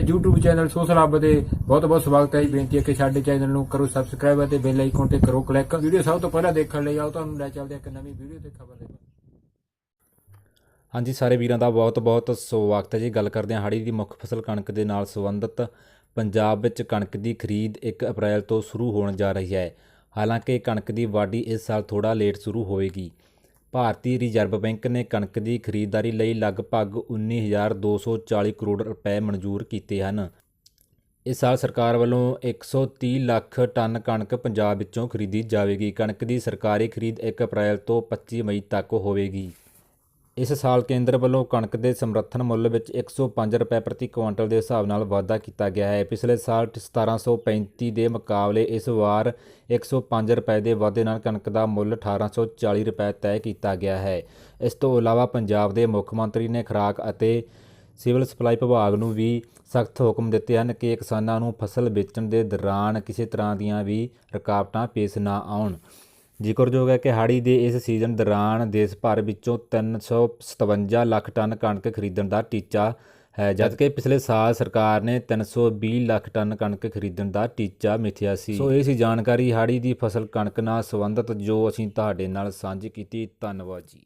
YouTube channel social ਹੱਬ ਦੇ ਬਹੁਤ ਬਹੁਤ ਸਵਾਗਤ ਹੈ ਜੀ। ਬੇਨਤੀ ਹੈ ਕਿ ਸਾਡੇ ਚੈਨਲ ਨੂੰ ਕਰੋ ਸਬਸਕ੍ਰਾਈਬ ਅਤੇ ਬੈਲ ਆਈਕਨ ਤੇ ਕਰੋ ਕਲਿੱਕ ਵੀਡੀਓ ਸਭ ਤੋਂ ਪਹਿਲਾਂ ਦੇਖਣ ਲਈ ਆਓ, ਤੁਹਾਨੂੰ ਲੈ ਚੱਲਦੇ ਇੱਕ ਨਵੀਂ ਵੀਡੀਓ ਤੇ ਖਬਰ ਦੇ ਹਾਂਜੀ, ਸਾਰੇ ਵੀਰਾਂ ਦਾ ਬਹੁਤ-ਬਹੁਤ ਸਵਾਗਤ ਹੈ ਜੀ। ਗੱਲ ਕਰਦੇ ਹਾਂ ਹਾੜੀ ਦੀ ਮੁੱਖ ਫਸਲ ਕਣਕ ਦੇ ਨਾਲ ਸੰਬੰਧਿਤ। ਪੰਜਾਬ ਵਿੱਚ ਕਣਕ ਦੀ ਖਰੀਦ 1 ਅਪ੍ਰੈਲ ਤੋਂ ਸ਼ੁਰੂ ਹੋਣ ਜਾ ਰਹੀ ਹੈ। ਹਾਲਾਂਕਿ ਕਣਕ ਦੀ ਵਾਢੀ ਇਸ ਸਾਲ ਥੋੜਾ ਲੇਟ ਸ਼ੁਰੂ ਹੋਵੇਗੀ। ਭਾਰਤੀ ਰਿਜ਼ਰਵ ਬੈਂਕ ਨੇ ਕਣਕ ਦੀ ਖਰੀਦਦਾਰੀ ਲਈ ਲਗਭਗ 19240 ਕਰੋੜ ਰੁਪਏ ਮਨਜ਼ੂਰ ਕੀਤੇ ਹਨ। ਇਸ ਸਾਲ ਸਰਕਾਰ ਵੱਲੋਂ 130 ਲੱਖ ਟਨ ਕਣਕ ਪੰਜਾਬ ਵਿੱਚੋਂ ਖਰੀਦੀ ਜਾਵੇਗੀ। ਕਣਕ ਦੀ ਸਰਕਾਰੀ ਖਰੀਦ 1 ਅਪ੍ਰੈਲ ਤੋਂ 25 ਮਈ ਤੱਕ ਹੋਵੇਗੀ। ਇਸ ਸਾਲ ਕੇਂਦਰ ਵੱਲੋਂ ਕਣਕ ਦੇ ਸਮਰਥਨ ਮੁੱਲ ਵਿੱਚ 105 ਰੁਪਏ ਪ੍ਰਤੀ ਕੁਇੰਟਲ ਦੇ ਹਿਸਾਬ ਨਾਲ ਵਾਧਾ ਕੀਤਾ ਗਿਆ ਹੈ। ਪਿਛਲੇ ਸਾਲ 1735 ਦੇ ਮੁਕਾਬਲੇ ਇਸ ਵਾਰ 105 ਰੁਪਏ ਦੇ ਵਾਧੇ ਨਾਲ ਕਣਕ ਦਾ ਮੁੱਲ 1840 ਰੁਪਏ ਤੈਅ ਕੀਤਾ ਗਿਆ ਹੈ। ਇਸ ਤੋਂ ਇਲਾਵਾ ਪੰਜਾਬ ਦੇ ਮੁੱਖ ਮੰਤਰੀ ਨੇ ਖੁਰਾਕ ਅਤੇ ਸਿਵਲ ਸਪਲਾਈ ਵਿਭਾਗ ਨੂੰ ਵੀ ਸਖਤ ਹੁਕਮ ਦਿੱਤੇ ਹਨ ਕਿ ਕਿਸਾਨਾਂ ਨੂੰ ਫਸਲ ਵੇਚਣ ਦੇ ਦੌਰਾਨ ਕਿਸੇ ਤਰ੍ਹਾਂ ਦੀਆਂ ਵੀ ਰੁਕਾਵਟਾਂ ਪੇਸ਼ ਨਾ ਆਉਣ। ਜ਼ਿਕਰਯੋਗ ਹੈ ਕਿ ਹਾੜੀ ਦੇ ਇਸ ਸੀਜ਼ਨ ਦੌਰਾਨ ਦੇਸ਼ ਭਰ ਵਿੱਚੋਂ 357 ਲੱਖ ਟਨ ਕਣਕ ਖਰੀਦਣ ਦਾ ਟੀਚਾ ਹੈ, ਜਦਕਿ ਪਿਛਲੇ ਸਾਲ ਸਰਕਾਰ ਨੇ 320 ਲੱਖ ਟਨ ਕਣਕ ਖਰੀਦਣ ਦਾ ਟੀਚਾ ਮਿਥਿਆ ਸੀ। ਸੋ ਇਹ ਸੀ ਜਾਣਕਾਰੀ। ਹਾੜੀ ਦੀ ਫਸਲ ਕਣਕ ਨਾਲ ਸੰਬੰਧਿਤ ਜੋ ਅਸੀਂ ਤੁਹਾਡੇ ਨਾਲ ਸਾਂਝੀ ਕੀਤੀ। ਧੰਨਵਾਦ ਜੀ।